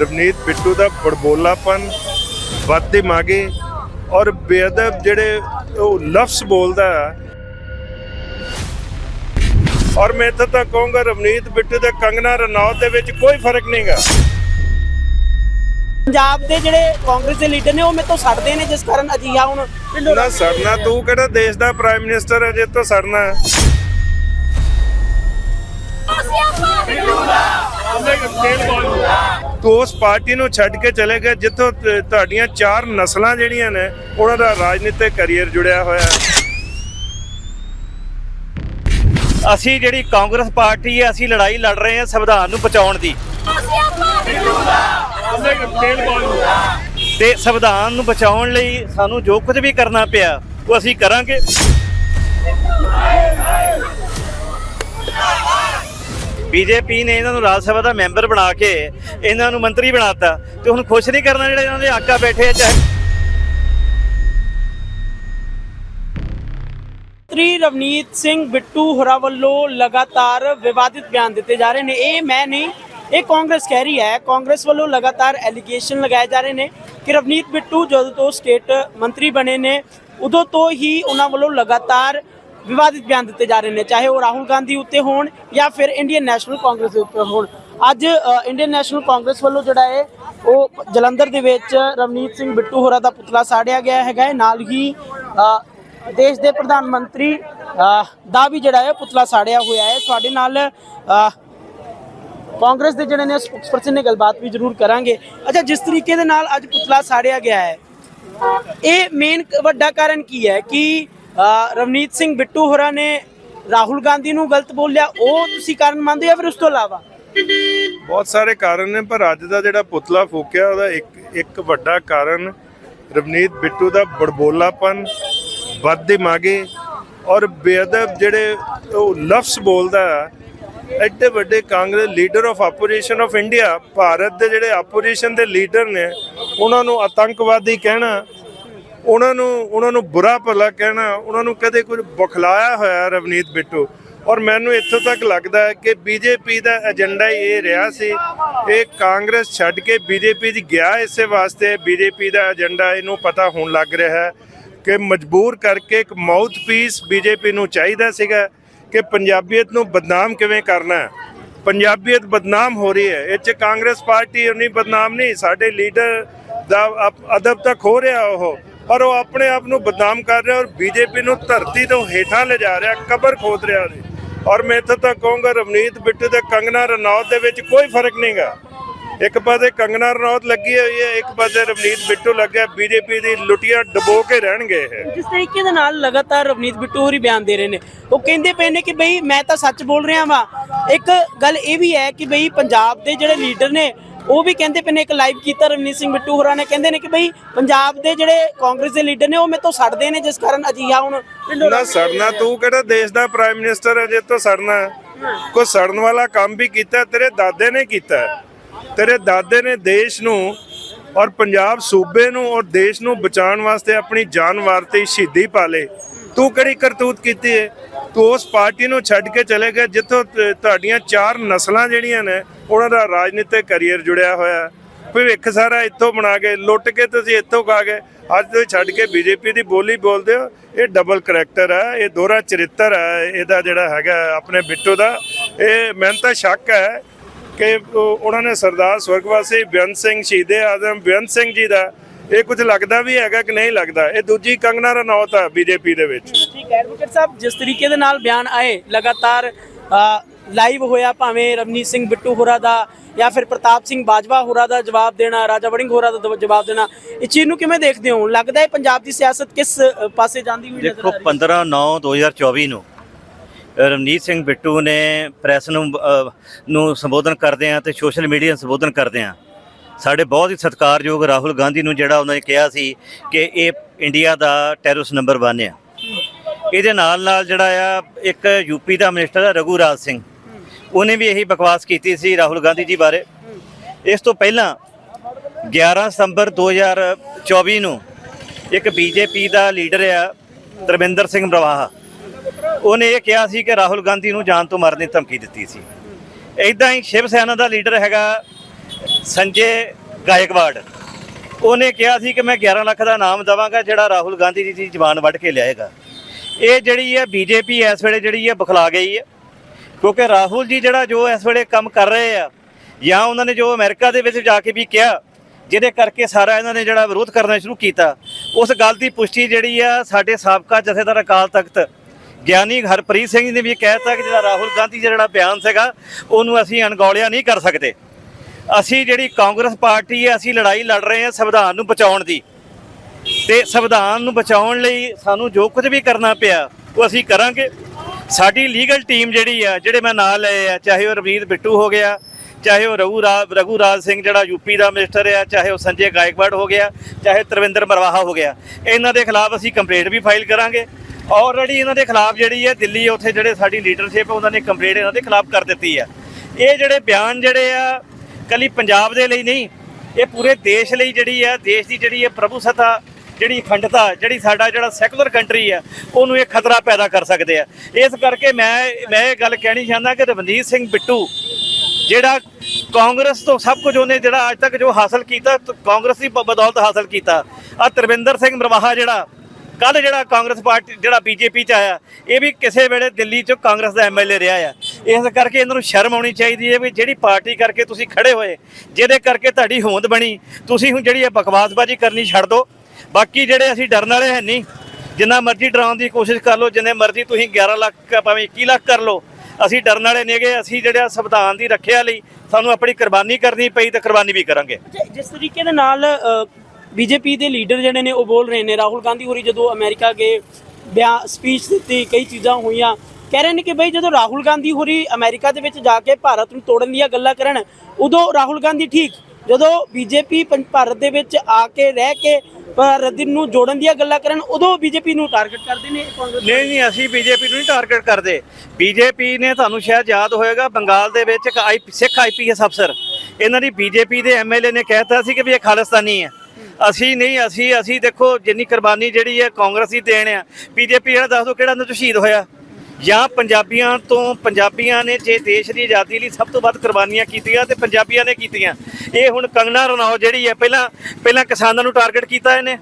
ਰਵਨੀਤ ਬਿੱਟੂ ਦਾ ਬੜਬੋਲਾਪਨ ਵੱਧ ਦਿਮਾਗੀ ਔਰ ਬੇਅਦਬ ਜਿਹੜੇ ਉਹ ਲਫ਼ਜ਼ ਬੋਲਦਾ ਔਰ ਮੈਂ ਇੱਥੇ ਤੱਕ ਕਹੂੰਗਾ ਰਵਨੀਤ ਬਿੱਟੂ ਤੇ ਕੰਗਨਾ ਰਣੌਤ ਦੇ ਵਿੱਚ ਕੋਈ ਫ਼ਰਕ ਨਹੀਂਗਾ ਪੰਜਾਬ ਦੇ ਜਿਹੜੇ ਕਾਂਗਰਸ ਦੇ ਲੀਡਰ ਨੇ ਉਹ ਮੇਰੇ ਤੋਂ ਸੜਦੇ ਨੇ ਜਿਸ ਕਾਰਨ ਅਜਿਹਾ ਹੁਣ ਨਾ ਸੜਨਾ ਤੂੰ ਕਿਹੜਾ ਦੇਸ਼ ਦਾ ਪ੍ਰਾਈਮ ਮਿਨਿਸਟਰ ਹੈ ਜੇ ਤੋਂ ਸੜਨਾ? ਤੂੰ ਉਸ ਪਾਰਟੀ ਨੂੰ ਛੱਡ ਕੇ ਚਲੇ ਗਏ ਜਿੱਥੋਂ ਤੁਹਾਡੀਆਂ ਚਾਰ ਨਸਲਾਂ ਜਿਹੜੀਆਂ ਨੇ ਉਹਨਾਂ ਦਾ ਰਾਜਨੀਤਿਕ ਕੈਰੀਅਰ ਜੁੜਿਆ ਹੋਇਆ। ਹੈ ਅਸੀਂ ਜਿਹੜੀ ਕਾਂਗਰਸ ਪਾਰਟੀ ਹੈ ਅਸੀਂ ਲੜਾਈ ਲੜ ਰਹੇ ਹਾਂ ਸੰਵਿਧਾਨ ਨੂੰ ਬਚਾਉਣ ਦੀ। ਤੇ ਸੰਵਿਧਾਨ ਨੂੰ ਬਚਾਉਣ ਲਈ ਸਾਨੂੰ ਜੋ ਕੁਝ ਵੀ ਕਰਨਾ ਪਿਆ ਉਹ ਅਸੀਂ ਕਰਾਂਗੇ। ਬੀਜੇਪੀ ਨੇ ਇਹਨਾਂ ਨੂੰ ਰਾਜ ਸਭਾ ਦਾ ਮੈਂਬਰ ਬਣਾ ਕੇ ਇਹਨਾਂ ਨੂੰ ਮੰਤਰੀ ਬਣਾਤਾ ਤੇ ਹੁਣ ਖੁਸ਼ ਨਹੀਂ ਕਰਨਾ ਜਿਹੜੇ ਇਹਨਾਂ ਦੇ ਆਕਾ ਬੈਠੇ ਆ, ਚਾਹੇ ਮੰਤਰੀ ਰਵਨੀਤ ਸਿੰਘ ਬਿੱਟੂ ਹੋਰਾਂ ਵੱਲੋਂ ਲਗਾਤਾਰ ਵਿਵਾਦਿਤ ਬਿਆਨ ਦਿੱਤੇ ਜਾ ਰਹੇ ਨੇ। ਇਹ ਮੈਂ ਨਹੀਂ, ਇਹ ਕਾਂਗਰਸ ਕਹਿ ਰਹੀ ਹੈ। ਕਾਂਗਰਸ ਵੱਲੋਂ ਲਗਾਤਾਰ ਐਲੀਗੇਸ਼ਨ ਲਗਾਏ ਜਾ ਰਹੇ ਨੇ ਕਿ ਰਵਨੀਤ ਬਿੱਟੂ ਜਦੋਂ ਤੋਂ ਸਟੇਟ ਮੰਤਰੀ ਬਣੇ ਨੇ, ਉਦੋਂ ਤੋਂ ਹੀ ਉਹਨਾਂ ਵੱਲੋਂ ਲਗਾਤਾਰ ਵਿਵਾਦਿਤ ਬਿਆਨ ਦਿੱਤੇ ਜਾ ਰਹੇ ਨੇ, ਚਾਹੇ ਉਹ ਰਾਹੁਲ ਗਾਂਧੀ ਉੱਤੇ ਹੋਣ ਜਾਂ ਫਿਰ ਇੰਡੀਅਨ ਨੈਸ਼ਨਲ ਕਾਂਗਰਸ ਦੇ ਉੱਤੇ ਹੋਣ। ਅੱਜ ਇੰਡੀਅਨ ਨੈਸ਼ਨਲ ਕਾਂਗਰਸ ਵੱਲੋਂ ਜਿਹੜਾ ਹੈ ਉਹ ਜਲੰਧਰ ਦੇ ਵਿੱਚ ਰਵਨੀਤ ਸਿੰਘ ਬਿੱਟੂ ਹੋਰਾਂ ਦਾ ਪੁਤਲਾ ਸਾੜਿਆ ਗਿਆ ਹੈਗਾ ਹੈ। ਨਾਲ ਹੀ ਦੇਸ਼ ਦੇ ਪ੍ਰਧਾਨ ਮੰਤਰੀ ਦਾ ਵੀ ਜਿਹੜਾ ਹੈ ਪੁਤਲਾ ਸਾੜਿਆ ਹੋਇਆ ਹੈ। ਤੁਹਾਡੇ ਨਾਲ ਕਾਂਗਰਸ ਦੇ ਜਿਹੜੇ ਨੇ ਸਪੋਕਸਪਰਸਨ ਨੇ ਗੱਲਬਾਤ ਵੀ ਜ਼ਰੂਰ ਕਰਾਂਗੇ। ਅੱਛਾ, ਜਿਸ ਤਰੀਕੇ ਦੇ ਨਾਲ ਅੱਜ ਪੁਤਲਾ ਸਾੜਿਆ ਗਿਆ ਹੈ, ਇਹ ਮੇਨ ਵੱਡਾ ਕਾਰਨ ਕੀ ਹੈ ਕਿ ਰਵਨੀਤ ਸਿੰਘ ਬਿੱਟੂ ਹੋਰਾਂ ਨੇ ਰਾਹੁਲ ਗਾਂਧੀ ਨੂੰ ਗਲਤ ਬੋਲਿਆ, ਉਹ ਤੁਸੀਂ ਕਾਰਨ ਮੰਨਦੇ ਹੋ ਫਿਰ ਉਸ ਤੋਂ ਇਲਾਵਾ? ਬਹੁਤ ਸਾਰੇ ਕਾਰਨ ਨੇ, ਪਰ ਅੱਜ ਦਾ ਜਿਹੜਾ ਪੁਤਲਾ ਫੂਕਿਆ, ਉਹਦਾ ਇੱਕ ਇੱਕ ਵੱਡਾ ਕਾਰਨ ਰਵਨੀਤ ਬਿੱਟੂ ਦਾ ਬੜਬੋਲਾਪਨ, ਵੱਧ ਦਿਮਾਗੀ ਔਰ ਬੇਅਦਬ ਜਿਹੜੇ ਉਹ ਲਫ਼ਜ਼ ਬੋਲਦਾ ਹੈ, ਐਡੇ ਵੱਡੇ Congress leader of opposition of India Bharat ਦੇ ਜਿਹੜੇ ਆਪੋਜੀਸ਼ਨ ਦੇ ਲੀਡਰ ਨੇ, ਉਹਨਾਂ ਨੂੰ ਆਤੰਕਵਾਦੀ ਕਹਿਣਾ ਉਹਨਾਂ ਨੂੰ ਉਹਨਾਂ ਨੂੰ ਬੁਰਾ ਭਲਾ ਕਹਿਣਾ, ਉਹਨਾਂ ਨੂੰ ਕਦੇ ਕੁਝ ਬੁਖਲਾਇਆ ਹੋਇਆ ਰਵਨੀਤ ਬਿੱਟੂ। ਔਰ ਮੈਨੂੰ ਇੱਥੋਂ ਤੱਕ ਲੱਗਦਾ ਹੈ ਕਿ ਬੀਜੇਪੀ ਦਾ ਏਜੰਡਾ ਇਹ ਰਿਹਾ ਸੀ, ਇਹ ਕਾਂਗਰਸ ਛੱਡ ਕੇ ਬੀਜੇਪੀ 'ਚ ਗਿਆ ਇਸੇ ਵਾਸਤੇ ਬੀਜੇਪੀ ਦਾ ਏਜੰਡਾ ਇਹਨੂੰ ਪਤਾ ਹੋਣ ਲੱਗ ਰਿਹਾ ਹੈ ਕਿ ਮਜਬੂਰ ਕਰਕੇ ਇੱਕ ਮਾਊਥ ਪੀਸ ਬੀਜੇਪੀ ਨੂੰ ਚਾਹੀਦਾ ਸੀਗਾ ਕਿ ਪੰਜਾਬੀਅਤ ਨੂੰ ਬਦਨਾਮ ਕਿਵੇਂ ਕਰਨਾ ਹੈ। ਪੰਜਾਬੀਅਤ ਬਦਨਾਮ ਹੋ ਰਹੀ ਹੈ। ਇਹ ਚ ਕਾਂਗਰਸ ਪਾਰਟੀ ਨਹੀਂ ਬਦਨਾਮ ਨਹੀਂ, ਸਾਡੇ ਲੀਡਰ ਦਾ ਅਪ- ਅਦਬ ਤੱਕ ਹੋ ਰਿਹਾ ਉਹ। ਪਰ ਉਹ ਆਪਣੇ ਆਪ ਨੂੰ ਬਦਨਾਮ ਕਰ ਰਿਹਾ ਔਰ ਬੀਜੇਪੀ ਨੂੰ ਧਰਤੀ ਤੋਂ ਹੇਠਾਂ ਲਿਜਾ ਰਿਹਾ, ਕਬਰ ਖੋਦ ਰਿਹਾ ਉਹਦੀ। ਔਰ ਮੈਂ ਇੱਥੇ ਤੱਕ ਕਹੂੰਗਾ, ਰਵਨੀਤ ਬਿੱਟੂ ਤੇ ਕੰਗਨਾ ਰਣੌਤ ਦੇ ਵਿੱਚ ਕੋਈ ਫ਼ਰਕ ਨਹੀਂਗਾ ਇੱਕ ਪਾਸੇ ਕੰਗਨਾ ਰਣੌਤ ਲੱਗੀ ਹੋਈ ਹੈ, ਇੱਕ ਪਾਸੇ ਰਵਨੀਤ ਬਿੱਟੂ ਲੱਗਿਆ ਬੀਜੇਪੀ ਦੀ ਲੁੱਟੀਆਂ ਡਬੋ ਕੇ ਰਹਿਣਗੇ ਜਿਸ ਤਰੀਕੇ ਦੇ ਨਾਲ ਲਗਾਤਾਰ ਰਵਨੀਤ ਬਿੱਟੂ ਹੋਰੀ ਬਿਆਨ ਦੇ ਰਹੇ ਨੇ, ਉਹ ਕਹਿੰਦੇ ਪਏ ਨੇ ਕਿ ਬਈ ਮੈਂ ਤਾਂ ਸੱਚ ਬੋਲ ਰਿਹਾ ਵਾਂ। ਇੱਕ ਗੱਲ ਇਹ ਵੀ ਹੈ ਕਿ ਬਈ ਪੰਜਾਬ ਦੇ ਜਿਹੜੇ ਲੀਡਰ ਨੇ ਉਹ ਵੀ ਕਹਿੰਦੇ ਪਏ ਨੇ ਇੱਕ ਲਾਈਵ ਕੀਤਾ ਰਵਨੀਤ ਸਿੰਘ ਬਿੱਟੂ ਹੋਰਾਂ ਨੇ ਕਹਿੰਦੇ ਨੇ ਕਿ ਬਈ ਪੰਜਾਬ ਦੇ ਜਿਹੜੇ ਕਾਂਗਰਸ ਦੇ ਲੀਡਰ ਨੇ ਉਹ ਮੇਰੇ ਤੋਂ ਸੜਦੇ ਨੇ ਜਿਸ ਕਾਰਨ ਅਜਿਹਾ ਹੁਣ ਨਾ ਸੜਨਾ ਤੂੰ ਕਿਹੜਾ ਦੇਸ਼ ਦਾ ਪ੍ਰਾਈਮ ਮਿਨਿਸਟਰ ਹੈ ਜੇ ਤੋਂ ਸੜਨਾ? ਕੋਈ ਸੜਨ ਵਾਲਾ ਕੰਮ ਵੀ ਕੀਤਾ ਤੇਰੇ ਦਾਦੇ ਨੇ ਕੀਤਾ। ਤੇਰੇ ਦਾਦੇ ਨੇ ਦੇਸ਼ ਨੂੰ ਔਰ ਪੰਜਾਬ ਸੂਬੇ ਨੂੰ ਔਰ ਦੇਸ਼ ਨੂੰ ਬਚਾਉਣ ਵਾਸਤੇ ਆਪਣੀ ਜਾਨ ਵਾਰਤੀ ਸ਼ਹੀਦੀ ਪਾਲੇ ਤੂੰ ਕਿਹੜੀ ਕਰਤੂਤ ਕੀਤੀ ਹੈ ਤੂੰ ਉਸ ਪਾਰਟੀ ਨੂੰ ਛੱਡ ਕੇ ਚਲੇ ਗਏ ਜਿੱਥੋਂ ਤੁਹਾਡੀਆਂ ਚਾਰ ਨਸਲਾਂ ਜਿਹੜੀਆਂ ਨੇ, ਉਹਨਾਂ ਦਾ ਰਾਜਨੀਤਿਕ ਕੈਰੀਅਰ ਜੁੜਿਆ ਹੋਇਆ। ਭਵਿੱਖ ਸਾਰਾ ਇੱਥੋਂ ਬਣਾ ਕੇ, ਲੁੱਟ ਕੇ ਤੁਸੀਂ ਇੱਥੋਂ ਖਾ ਗਏ। ਅੱਜ ਤੁਸੀਂ ਛੱਡ ਕੇ ਬੀਜੇਪੀ ਦੀ ਬੋਲੀ ਬੋਲਦੇ ਹੋ। ਇਹ ਡਬਲ ਕਰੈਕਟਰ ਹੈ ਇਹ ਦੋਹਰਾ ਚਰਿੱਤਰ ਹੈ ਇਹਦਾ ਜਿਹੜਾ ਹੈਗਾ ਆਪਣੇ ਬਿੱਟੂ ਦਾ। ਇਹ, ਮੈਨੂੰ ਤਾਂ ਸ਼ੱਕ ਹੈ ਕਿ ਉਹਨਾਂ ਨੇ ਸਰਦਾਰ ਸਵਰਗਵਾਸੀ ਬੇਅੰਤ ਸਿੰਘ, ਸ਼ਹੀਦੇ ਆਜ਼ਮ ਬੇਅੰਤ ਸਿੰਘ ਜੀ ਦਾ ਇਹ ਕੁਝ ਲੱਗਦਾ ਵੀ ਹੈਗਾ ਕਿ ਨਹੀਂ ਲੱਗਦਾ? ਇਹ ਦੂਜੀ ਕੰਗਨਾ ਰਣੌਤ ਹੈ ਬੀਜੇਪੀ ਦੇ ਵਿੱਚ। ਠੀਕ ਹੈ ਐਡਵੋਕੇਟ ਸਾਹਿਬ ਜਿਸ ਤਰੀਕੇ ਦੇ ਨਾਲ ਬਿਆਨ ਆਏ ਲਗਾਤਾਰ ਲਾਈਵ ਹੋਇਆ ਭਾਵੇਂ ਰਵਨੀਤ ਸਿੰਘ ਬਿੱਟੂ ਹੋਰਾਂ ਦਾ ਜਾਂ ਫਿਰ ਪ੍ਰਤਾਪ ਸਿੰਘ ਬਾਜਵਾ ਹੋਰਾਂ ਦਾ ਜਵਾਬ ਦੇਣਾ ਰਾਜਾ ਵੜਿੰਗ ਹੋਰਾਂ ਦਾ ਜਵਾਬ ਦੇਣਾ ਇਸ ਚੀਜ਼ ਨੂੰ ਕਿਵੇਂ ਦੇਖਦੇ ਹੋ? ਲੱਗਦਾ ਹੈ ਪੰਜਾਬ ਦੀ ਸਿਆਸਤ ਕਿਸ ਪਾਸੇ ਜਾਂਦੀ ਹੋਈ ਨਜ਼ਰ ਦੇਖੋ ਆ ਰਹੀ ਹੈ? 15 9 2024 ਨੂੰ ਰਵਨੀਤ ਸਿੰਘ ਬਿੱਟੂ ਨੇ ਪ੍ਰੈਸ ਨੂੰ ਅਹ, ਨੂੰ ਸੰਬੋਧਨ ਕਰਦੇ ਆ ਤੇ ਸੋਸ਼ਲ ਮੀਡੀਆ ਨੂੰ ਸੰਬੋਧਨ ਕਰਦੇ ਆ। ਸਾਡੇ ਬਹੁਤ ਹੀ ਸਤਿਕਾਰਯੋਗ ਰਾਹੁਲ ਗਾਂਧੀ ਨੂੰ ਜਿਹੜਾ ਉਹਨਾਂ ਨੇ ਕਿਹਾ ਸੀ ਕਿ ਇਹ ਇੰਡੀਆ ਦਾ ਟੈਰਰਿਸਟ ਨੰਬਰ 1 ਆ। ਇਹਦੇ ਨਾਲ ਨਾਲ ਜਿਹੜਾ ਆ, ਇੱਕ ਯੂਪੀ ਦਾ ਮਿਨਿਸਟਰ ਆ ਰਘੂ ਰਾਜ ਸਿੰਘ। ਉਹਨੇ ਵੀ ਇਹੀ ਬਕਵਾਸ ਕੀਤੀ ਸੀ ਰਾਹੁਲ ਗਾਂਧੀ ਜੀ ਬਾਰੇ। ਇਸ ਤੋਂ ਪਹਿਲਾਂ 11 ਸਤੰਬਰ 2024 ਨੂੰ ਇੱਕ ਬੀਜੇਪੀ ਦਾ ਲੀਡਰ ਆ ਧਰਮਿੰਦਰ ਸਿੰਘ ਬਰਵਾਹਾ। ਉਹਨੇ ਇਹ ਕਿਹਾ ਸੀ ਕਿ ਰਾਹੁਲ ਗਾਂਧੀ ਨੂੰ ਜਾਨ ਤੋਂ ਮਾਰਨ ਦੀ ਧਮਕੀ ਦਿੱਤੀ ਸੀ। ਇਦਾਂ ਹੀ ਸ਼ਿਵ ਸੈਨਾ ਦਾ ਲੀਡਰ ਹੈਗਾ ਸੰਜੇ ਗਾਇਕਵਾੜ। ਉਹਨੇ ਕਿਹਾ ਸੀ ਕਿ ਮੈਂ 11 ਲੱਖ ਦਾ ਨਾਮ ਦਵਾਂਗਾ, ਜਿਹੜਾ ਰਾਹੁਲ ਗਾਂਧੀ ਜੀ ਦੀ ਜ਼ਬਾਨ ਵੱਢ ਕੇ ਲਿਆਏਗਾ। ਇਹ ਜਿਹੜੀ ਹੈ ਬੀਜੇਪੀ ਇਸ ਵੇਲੇ ਜਿਹੜੀ ਹੈ ਬਖਲਾ ਗਈ ਹੈ। ਕਿਉਂਕਿ ਰਾਹੁਲ ਜੀ ਜਿਹੜਾ ਜੋ ਇਸ ਵੇਲੇ ਕੰਮ ਕਰ ਰਹੇ ਆ, ਜਾਂ ਉਹਨਾਂ ਨੇ ਜੋ ਅਮਰੀਕਾ ਦੇ ਵਿੱਚ ਜਾ ਕੇ ਵੀ ਕਿਹਾ, ਜਿਹਦੇ ਕਰਕੇ ਸਾਰਾ ਇਹਨਾਂ ਨੇ ਜਿਹੜਾ ਵਿਰੋਧ ਕਰਨਾ ਸ਼ੁਰੂ ਕੀਤਾ, ਉਸ ਗੱਲ ਦੀ ਪੁਸ਼ਟੀ ਜਿਹੜੀ ਆ ਸਾਡੇ ਸਾਬਕਾ ਜਥੇਦਾਰ ਅਕਾਲ ਤਖਤ ਗਿਆਨੀ ਹਰਪ੍ਰੀਤ ਸਿੰਘ ਨੇ ਵੀ ਕਹਿਤਾ ਕਿ ਜਿਹੜਾ ਰਾਹੁਲ ਗਾਂਧੀ ਦਾ ਜਿਹੜਾ ਬਿਆਨ ਸੀਗਾ, ਉਹਨੂੰ ਅਸੀਂ ਅਣਗੌਲਿਆ ਨਹੀਂ ਕਰ ਸਕਦੇ। ਅਸੀਂ ਜਿਹੜੀ ਕਾਂਗਰਸ ਪਾਰਟੀ ਹੈ, ਅਸੀਂ ਲੜਾਈ ਲੜ ਰਹੇ ਹਾਂ ਸੰਵਿਧਾਨ ਨੂੰ ਬਚਾਉਣ ਦੀ। ਤੇ ਸੰਵਿਧਾਨ ਨੂੰ ਬਚਾਉਣ ਲਈ ਸਾਨੂੰ ਜੋ ਕੁਝ ਵੀ ਕਰਨਾ ਪਿਆ, ਉਹ ਅਸੀਂ ਕਰਾਂਗੇ। ਸਾਡੀ ਲੀਗਲ ਟੀਮ ਜਿਹੜੀ ਆ, ਜਿਹੜੇ ਮੈਂ ਨਾਂ ਲਏ ਆ, ਚਾਹੇ ਉਹ ਰਵਨੀਤ ਬਿੱਟੂ ਹੋ ਗਿਆ, ਚਾਹੇ ਉਹ ਰਘੂ ਰਾਜ ਰਘੂ ਰਾਜ ਸਿੰਘ ਜਿਹੜਾ ਯੂਪੀ ਦਾ ਮਿਨਿਸਟਰ ਆ, ਚਾਹੇ ਉਹ ਸੰਜੇ ਗਾਇਕਵਾੜ ਹੋ ਗਿਆ, ਚਾਹੇ ਤਰਵਿੰਦਰ ਮਰਵਾਹਾ ਹੋ ਗਿਆ। ਇਹਨਾਂ ਦੇ ਖਿਲਾਫ ਅਸੀਂ ਕੰਪਲੇਂਟ ਵੀ ਫਾਈਲ ਕਰਾਂਗੇ। ਆਲਰੇਡੀ ਇਹਨਾਂ ਦੇ ਖਿਲਾਫ ਜਿਹੜੀ ਹੈ ਦਿੱਲੀ ਉੱਥੇ ਜਿਹੜੇ ਸਾਡੀ ਲੀਡਰਸ਼ਿਪ ਉਹਨਾਂ ਨੇ ਕੰਪਲੇਂਟ ਇਹਨਾਂ ਦੇ ਖਿਲਾਫ ਕਰ ਦਿੱਤੀ ਆ। ਇਹ ਜਿਹੜੇ ਬਿਆਨ ਜਿਹੜੇ ਆ ਕੱਲੀ ਪੰਜਾਬ ਦੇ ਲਈ ਨਹੀਂ, ਇਹ ਪੂਰੇ ਦੇਸ਼ ਲਈ ਜਿਹੜੀ ਹੈ ਦੇਸ਼ ਦੀ ਜਿਹੜੀ ਇਹ ਪ੍ਰਭੂ ਸਤਾ, ਜਿਹੜੀ ਅਖੰਡਤਾ, ਜਿਹੜੀ ਸਾਡਾ ਜਿਹੜਾ ਸੈਕੂਲਰ ਕੰਟਰੀ ਹੈ ਉਹਨੂੰ ਇਹ ਖਤਰਾ ਪੈਦਾ ਕਰ ਸਕਦੇ ਆ। ਇਸ ਕਰਕੇ ਮੈਂ ਮੈਂ ਇਹ ਗੱਲ ਕਹਿਣੀ ਚਾਹੁੰਦਾ ਕਿ ਰਵਨੀਤ ਸਿੰਘ ਬਿੱਟੂ, ਜਿਹੜਾ ਕਾਂਗਰਸ ਤੋਂ ਸਭ ਕੁਝ ਉਹਨੇ ਜਿਹੜਾ ਅੱਜ ਤੱਕ ਜੋ ਹਾਸਲ ਕੀਤਾ, ਕਾਂਗਰਸ ਦੀ ਬਦੌਲਤ ਹਾਸਲ ਕੀਤਾ ਆ ਤਰਵਿੰਦਰ ਸਿੰਘ ਮਰਵਾਹਾ ਜਿਹੜਾ ਕੱਲ ਜਿਹੜਾ ਕਾਂਗਰਸ ਪਾਰਟੀ, ਜਿਹੜਾ ਬੀਜੇਪੀ ਚ ਆਇਆ, ਇਹ ਵੀ ਕਿਸੇ ਵੇਲੇ ਦਿੱਲੀ ਚ ਕਾਂਗਰਸ ਦਾ ਐਮਐਲਏ ਰਿਹਾ ਆ। ਇਸ ਕਰਕੇ ਇਹਨਾਂ ਨੂੰ ਸ਼ਰਮ ਆਉਣੀ ਚਾਹੀਦੀ ਹੈ ਵੀ ਜਿਹੜੀ ਪਾਰਟੀ ਕਰਕੇ ਤੁਸੀਂ ਖੜੇ ਹੋਏ, ਜਿਹਦੇ ਕਰਕੇ ਤੁਹਾਡੀ ਹੋਂਦ ਬਣੀ, ਤੁਸੀਂ ਹੁਣ ਜਿਹੜੀ ਇਹ ਬਕਵਾਸਬਾਜ਼ੀ ਕਰਨੀ ਛੱਡ ਦਿਓ ਬਾਕੀ ਜਿਹੜੇ ਅਸੀਂ ਡਰਨ ਵਾਲੇ ਹੈ ਨਹੀਂ, ਜਿੰਨਾ ਮਰਜ਼ੀ ਡਰਾਉਣ ਦੀ ਕੋਸ਼ਿਸ਼ ਕਰ ਲਓ, ਜਿੰਨੇ ਮਰਜ਼ੀ ਤੁਸੀਂ 11 ਲੱਖ ਭਾਵੇਂ 21 ਲੱਖ ਕਰ ਲਓ, ਅਸੀਂ ਡਰਨ ਵਾਲੇ ਨੇਗੇ, ਅਸੀਂ ਜਿਹੜਾ ਸੰਵਿਧਾਨ ਦੀ ਰੱਖਿਆ ਲਈ ਸਾਨੂੰ ਆਪਣੀ ਕੁਰਬਾਨੀ ਕਰਨੀ ਪਈ ਤੇ ਕੁਰਬਾਨੀ ਵੀ ਕਰਾਂਗੇ। ਜਿਸ ਤਰੀਕੇ ਦੇ ਨਾਲ ਬੀਜੇਪੀ ਦੇ ਲੀਡਰ ਜਿਹੜੇ ਨੇ ਉਹ ਬੋਲ ਰਹੇ ਨੇ। ਰਾਹੁਲ ਗਾਂਧੀ ਹੋਰੀ ਜਦੋਂ ਅਮਰੀਕਾ ਗਏ ਬਿਆਨ ਸਪੀਚ ਦਿੱਤੀ, ਕਈ ਚੀਜ਼ਾਂ ਹੋਈਆਂ। ਕਹਿ ਰਹੇ ਨੇ ਕਿ ਬਈ ਜਦੋਂ ਰਾਹੁਲ ਗਾਂਧੀ ਹੋਰੀ ਅਮਰੀਕਾ ਦੇ ਵਿੱਚ ਜਾ ਕੇ ਭਾਰਤ ਨੂੰ ਤੋੜਨ ਦੀਆਂ ਗੱਲਾਂ ਕਰਨ, ਉਦੋਂ ਰਾਹੁਲ ਗਾਂਧੀ ਠੀਕ। ਜਦੋਂ ਬੀਜੇਪੀ ਭਾਰਤ ਦੇ ਵਿੱਚ ਆ ਕੇ ਰਹਿ ਕੇ ਭਾਰਤ ਨੂੰ ਜੋੜਨ ਦੀਆਂ ਗੱਲਾਂ ਕਰਨ, ਉਦੋਂ ਬੀਜੇਪੀ ਨੂੰ ਟਾਰਗੇਟ ਕਰਦੇ ਨੇ ਕਾਂਗਰਸ ਨਹੀਂ ਨਹੀਂ ਅਸੀਂ ਬੀਜੇਪੀ ਨੂੰ ਨਹੀਂ ਟਾਰਗੇਟ ਕਰਦੇ। ਬੀਜੇਪੀ ਨੇ ਤੁਹਾਨੂੰ ਸ਼ਾਇਦ ਯਾਦ ਹੋਏਗਾ, ਬੰਗਾਲ ਦੇ ਵਿੱਚ ਇੱਕ ਆਈ, ਸਿੱਖ ਆਈਪੀਐਸ ਅਫਸਰ। ਇਹਨਾਂ ਦੀ ਬੀਜੇਪੀ ਦੇ ਐਮਐਲਏ ਨੇ ਕਹਿਤਾ ਸੀ ਕਿ ਵੀ ਇਹ ਖਾਲਿਸਤਾਨੀ ਹੈ। ਅਸੀਂ ਨਹੀਂ, ਅਸੀਂ ਅਸੀਂ ਦੇਖੋ ਜਿੰਨੀ ਕੁਰਬਾਨੀ ਜਿਹੜੀ ਹੈ ਕਾਂਗਰਸ ਹੀ ਦੇਣ ਆ। ਬੀਜੇਪੀ ਜਿਹੜਾ ਦੱਸ ਦੋ ਕਿਹੜਾ ਇਹਨਾਂ ਸ਼ਹੀਦ ਹੋਇਆ? ਜਾਂ ਪੰਜਾਬੀਆਂ ਤੋਂ ਪੰਜਾਬੀਆਂ ਨੇ ਜੇ ਦੇਸ਼ ਦੀ ਆਜ਼ਾਦੀ ਲਈ ਸਭ ਤੋਂ ਵੱਧ ਕੁਰਬਾਨੀਆਂ ਕੀਤੀਆਂ ਤੇ ਪੰਜਾਬੀਆਂ ਨੇ ਕੀਤੀਆਂ। ਇਹ ਹੁਣ ਕੰਗਨਾ ਰਣੌਤ ਜਿਹੜੀ ਹੈ, ਪਹਿਲਾਂ ਪਹਿਲਾਂ ਕਿਸਾਨਾਂ ਨੂੰ ਟਾਰਗੇਟ ਕੀਤਾ ਇਹਨੇ।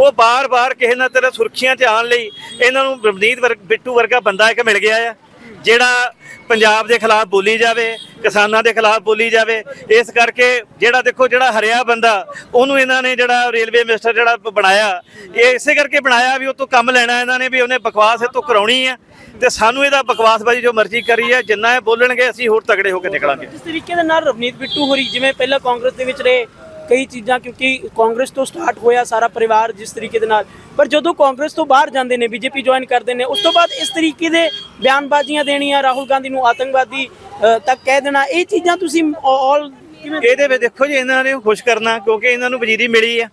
ਉਹ ਬਾਰ-ਬਾਰ ਕਿਸੇ ਨਾ ਤੇਰਾ ਸੁਰਖੀਆਂ 'ਚ ਆਉਣ ਲਈ ਇਹਨਾਂ ਨੂੰ ਰਵਨੀਤ ਵਰਗ ਬਿੱਟੂ ਵਰਗਾ ਬੰਦਾ ਇੱਕ ਮਿਲ ਗਿਆ ਆ। ਜਿਹੜਾ ਪੰਜਾਬ ਦੇ ਖਿਲਾਫ ਬੋਲੀ ਜਾਵੇ, ਕਿਸਾਨਾਂ ਦੇ ਖਿਲਾਫ ਬੋਲੀ ਜਾਵੇ, ਇਸ ਕਰਕੇ ਜਿਹੜਾ ਦੇਖੋ ਜਿਹੜਾ ਹਰਿਆ ਬੰਦਾ, ਉਹਨੂੰ ਇਹਨਾਂ ਨੇ ਜਿਹੜਾ ਰੇਲਵੇ ਮਿਨਿਸਟਰ ਜਿਹੜਾ ਬਣਾਇਆ, ਇਹ ਇਸੇ ਕਰਕੇ ਬਣਾਇਆ ਵੀ ਉਹ ਤੋਂ ਕੰਮ ਲੈਣਾ ਇਹਨਾਂ ਨੇ ਵੀ ਉਹਨੇ ਬਕਵਾਸ ਇਹ ਤੋਂ ਕਰਾਉਣੀ ਹੈ ਤੇ ਸਾਨੂੰ ਇਹਦਾ ਬਕਵਾਸਬਾਜ਼ੀ ਜੋ ਮਰਜ਼ੀ ਕਰੀ ਹੈ ਜਿੰਨਾ ਇਹ ਬੋਲਣਗੇ ਅਸੀਂ ਹੋਰ ਤਗੜੇ ਹੋ ਕੇ ਨਿਕਲਾਂਗੇ। ਜਿਸ ਤਰੀਕੇ ਦੇ ਨਾਲ ਰਵਨੀਤ ਬਿੱਟੂ ਹੋਰੀ, ਜਿਵੇਂ ਪਹਿਲਾਂ ਕਾਂਗਰਸ ਦੇ ਵਿੱਚ ਰਹੇ ਕਈ ਚੀਜ਼ਾਂ ਕਿਉਂਕਿ ਕਾਂਗਰਸ ਤੋਂ ਸਟਾਰਟ ਹੋਇਆ ਸਾਰਾ ਪਰਿਵਾਰ ਜਿਸ ਤਰੀਕੇ ਦੇ ਨਾਲ। ਪਰ ਜਦੋਂ ਕਾਂਗਰਸ ਤੋਂ ਬਾਹਰ ਜਾਂਦੇ ਨੇ, ਬੀਜੇਪੀ ਜੁਆਇਨ ਕਰਦੇ ਨੇ, ਉਸ ਤੋਂ ਬਾਅਦ ਇਸ ਤਰੀਕੇ ਦੇ ਬਿਆਨਬਾਜ਼ੀਆਂ ਦੇਣੀਆਂ, ਰਾਹੁਲ ਗਾਂਧੀ ਨੂੰ ਆਤੰਕਵਾਦੀ ਤੱਕ ਕਹਿ ਦੇਣਾ, ਇਹ ਚੀਜ਼ਾਂ ਤੁਸੀਂ ਆਲ ਕਿਵੇਂ ਇਹਦੇ ਵਿੱਚ ਦੇਖੋ ਜੀ, ਇਹਨਾਂ ਨੇ ਖੁਸ਼ ਕਰਨਾ, ਕਿਉਂਕਿ ਇਹਨਾਂ ਨੂੰ ਵਜ਼ੀਰੀ ਮਿਲੀ ਆ।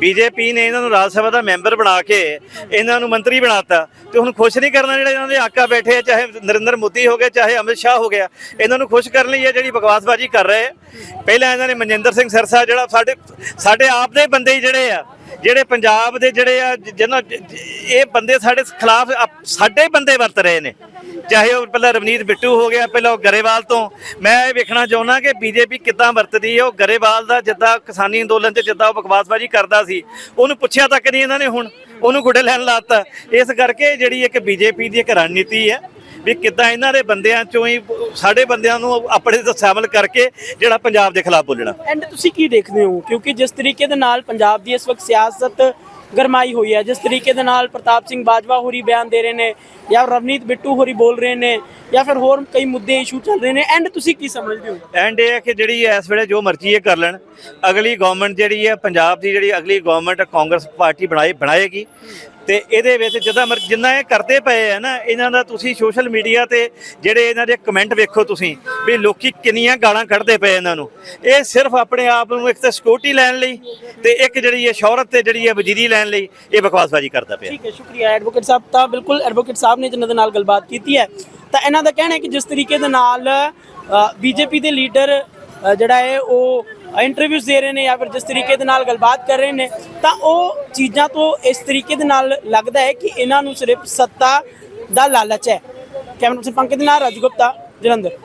ਬੀਜੇਪੀ ਨੇ ਇਹਨਾਂ ਨੂੰ ਰਾਜ ਸਭਾ ਦਾ ਮੈਂਬਰ ਬਣਾ ਕੇ ਇਹਨਾਂ ਨੂੰ ਮੰਤਰੀ ਬਣਾਤਾ ਤੇ ਹੁਣ ਖੁਸ਼ ਨਹੀਂ ਕਰਨਾ ਜਿਹੜੇ ਇਹਨਾਂ ਦੇ ਆਕਾ ਬੈਠੇ ਆ, ਚਾਹੇ ਨਰਿੰਦਰ ਮੋਦੀ ਹੋ ਗਏ ਚਾਹੇ ਅਮਿਤ ਸ਼ਾਹ ਹੋ ਗਿਆ, ਇਹਨਾਂ ਨੂੰ ਖੁਸ਼ ਕਰਨ ਲਈ ਇਹ ਜਿਹੜੀ ਬਕਵਾਸਬਾਜ਼ੀ ਕਰ ਰਹੇ ਪਹਿਲਾਂ ਇਹਨਾਂ ਨੇ ਮਨਜਿੰਦਰ ਸਿੰਘ ਸਰਸਾ ਜਿਹੜਾ ਸਾਡੇ ਸਾਡੇ ਆਪ ਦੇ ਬੰਦੇ ਹੀ ਜਿਹੜੇ ਆ ਜਿਹੜੇ ਪੰਜਾਬ ਦੇ ਜਿਹੜੇ ਆ ਜਿਹਨਾਂ ਇਹ ਬੰਦੇ ਸਾਡੇ ਖਿਲਾਫ ਸਾਡੇ ਬੰਦੇ ਵਰਤ ਰਹੇ ਨੇ। ਚਾਹੇ ਉਹ ਪਹਿਲਾਂ ਰਵਨੀਤ ਬਿੱਟੂ ਹੋ ਗਿਆ, ਪਹਿਲਾਂ ਉਹ ਗਰੇਵਾਲ ਤੋਂ। ਮੈਂ ਇਹ ਵੇਖਣਾ ਚਾਹੁੰਦਾ ਕਿ ਬੀਜੇਪੀ ਕਿੱਦਾਂ ਵਰਤਦੀ ਹੈ, ਉਹ ਗਰੇਵਾਲ ਦਾ ਜਿੱਦਾਂ ਕਿਸਾਨੀ ਅੰਦੋਲਨ 'ਚ ਜਿੱਦਾਂ ਉਹ ਬਕਵਾਸਬਾਜ਼ੀ ਕਰਦਾ ਸੀ, ਉਹਨੂੰ ਪੁੱਛਿਆ ਤੱਕ ਨਹੀਂ ਇਹਨਾਂ ਨੇ ਹੁਣ। ਉਹਨੂੰ ਗੁੱਡੇ ਲੈਣ ਲਾਤਾ। ਇਸ ਕਰਕੇ ਜਿਹੜੀ ਇੱਕ ਬੀਜੇਪੀ ਦੀ ਇੱਕ ਰਣਨੀਤੀ ਹੈ ਵੀ ਕਿੱਦਾਂ ਇਹਨਾਂ ਦੇ ਬੰਦਿਆਂ ਚੋਂ ਹੀ ਸਾਡੇ ਬੰਦਿਆਂ ਨੂੰ ਆਪਣੇ ਤੋਂ ਸ਼ਾਮਲ ਕਰਕੇ ਜਿਹੜਾ ਪੰਜਾਬ ਦੇ ਖਿਲਾਫ ਬੋਲਣਾ। ਐਂਡ ਤੁਸੀਂ ਕੀ ਦੇਖਦੇ ਹੋ? ਕਿਉਂਕਿ ਜਿਸ ਤਰੀਕੇ ਦੇ ਨਾਲ ਪੰਜਾਬ ਦੀ ਇਸ ਵਕਤ ਸਿਆਸਤ ਗਰਮਾਈ ਹੋਈ ਹੈ ਜਿਸ ਤਰੀਕੇ ਦੇ ਨਾਲ ਪ੍ਰਤਾਪ ਸਿੰਘ ਬਾਜਵਾ ਹੋਰੀ ਬਿਆਨ ਦੇ ਰਹੇ ਨੇ ਜਾਂ ਰਵਨੀਤ ਬਿੱਟੂ ਹੋਰੀ ਬੋਲ ਰਹੇ ਨੇ ਜਾਂ ਫਿਰ ਹੋਰ ਕਈ ਮੁੱਦੇ ਇਸ਼ੂ ਚੱਲ ਰਹੇ ਨੇ ਐਂਡ ਤੁਸੀਂ ਕੀ ਸਮਝਦੇ ਹੋ? ਐਂਡ ਇਹ ਹੈ ਕਿ ਜਿਹੜੀ ਇਸ ਵੇਲੇ ਜੋ ਮਰਜ਼ੀ ਇਹ ਕਰ ਲੈਣ ਅਗਲੀ ਗਵਰਨਮੈਂਟ ਜਿਹੜੀ ਹੈ, ਪੰਜਾਬ ਦੀ ਜਿਹੜੀ ਅਗਲੀ ਗਵਰਨਮੈਂਟ ਕਾਂਗਰਸ ਪਾਰਟੀ ਬਣਾਏ ਬਣਾਏਗੀ। ਤੇ ਇਹਦੇ ਵਿੱਚ ਜਿੱਦਾਂ ਮਰ ਜਿੰਨਾ ਇਹ ਕਰਦੇ ਪਏ ਆ ਨਾ, ਇਹਨਾਂ ਦਾ ਤੁਸੀਂ ਸੋਸ਼ਲ ਮੀਡੀਆ ਤੇ ਜਿਹੜੇ ਇਹਨਾਂ ਦੇ ਕਮੈਂਟ ਵੇਖੋ ਤੁਸੀਂ, ਵੀ ਲੋਕੀ ਕਿੰਨੀਆਂ ਗਾਲਾਂ ਕੱਢਦੇ ਪਏ ਇਹਨਾਂ ਨੂੰ। ਇਹ ਸਿਰਫ ਆਪਣੇ ਆਪ ਨੂੰ ਇੱਕ ਤਾਂ ਸਿਕਿਉਰਿਟੀ ਲੈਣ ਲਈ ਤੇ ਇੱਕ ਜਿਹੜੀ ਹੈ ਸ਼ੌਹਰਤ ਤੇ ਜਿਹੜੀ ਹੈ ਵਜ਼ੀਰੀ ਲੈਣ ਲਈ ਇਹ ਬਕਵਾਸਬਾਜ਼ੀ ਕਰਦਾ ਪਿਆ। ਠੀਕ ਹੈ, ਸ਼ੁਕਰੀਆ ਐਡਵੋਕੇਟ ਸਾਹਿਬ। ਤਾਂ ਬਿਲਕੁਲ ਐਡਵੋਕੇਟ ਸਾਹਿਬ ਨੇ ਜਿਨ੍ਹਾਂ ਦੇ ਨਾਲ ਗੱਲਬਾਤ ਕੀਤੀ ਹੈ। ਤਾਂ ਇਹਨਾਂ ਦਾ ਕਹਿਣਾ ਹੈ ਕਿ ਜਿਸ ਤਰੀਕੇ ਦੇ ਨਾਲ ਬੀਜੇਪੀ ਦੇ ਲੀਡਰ ਜਿਹੜਾ ਹੈ, ਉਹ ਇੰਟਰਵਿਊਜ਼ ਦੇ ਰਹੇ ਨੇ ਜਾਂ ਫਿਰ ਜਿਸ ਤਰੀਕੇ ਦੇ ਨਾਲ ਗੱਲਬਾਤ ਕਰ ਰਹੇ ਨੇ, ਤਾਂ ਉਹ ਚੀਜ਼ਾਂ ਤੋਂ ਇਸ ਤਰੀਕੇ ਦੇ ਨਾਲ ਲੱਗਦਾ ਹੈ ਕਿ ਇਹਨਾਂ ਨੂੰ ਸਿਰਫ ਸੱਤਾ ਦਾ ਲਾਲਚ ਹੈ। ਕੈਮਰਾ ਪਰਸਨ ਪੰਕਜ ਦੇ ਨਾਲ ਰਾਜੂ ਗੁਪਤਾ, ਜਲੰਧਰ।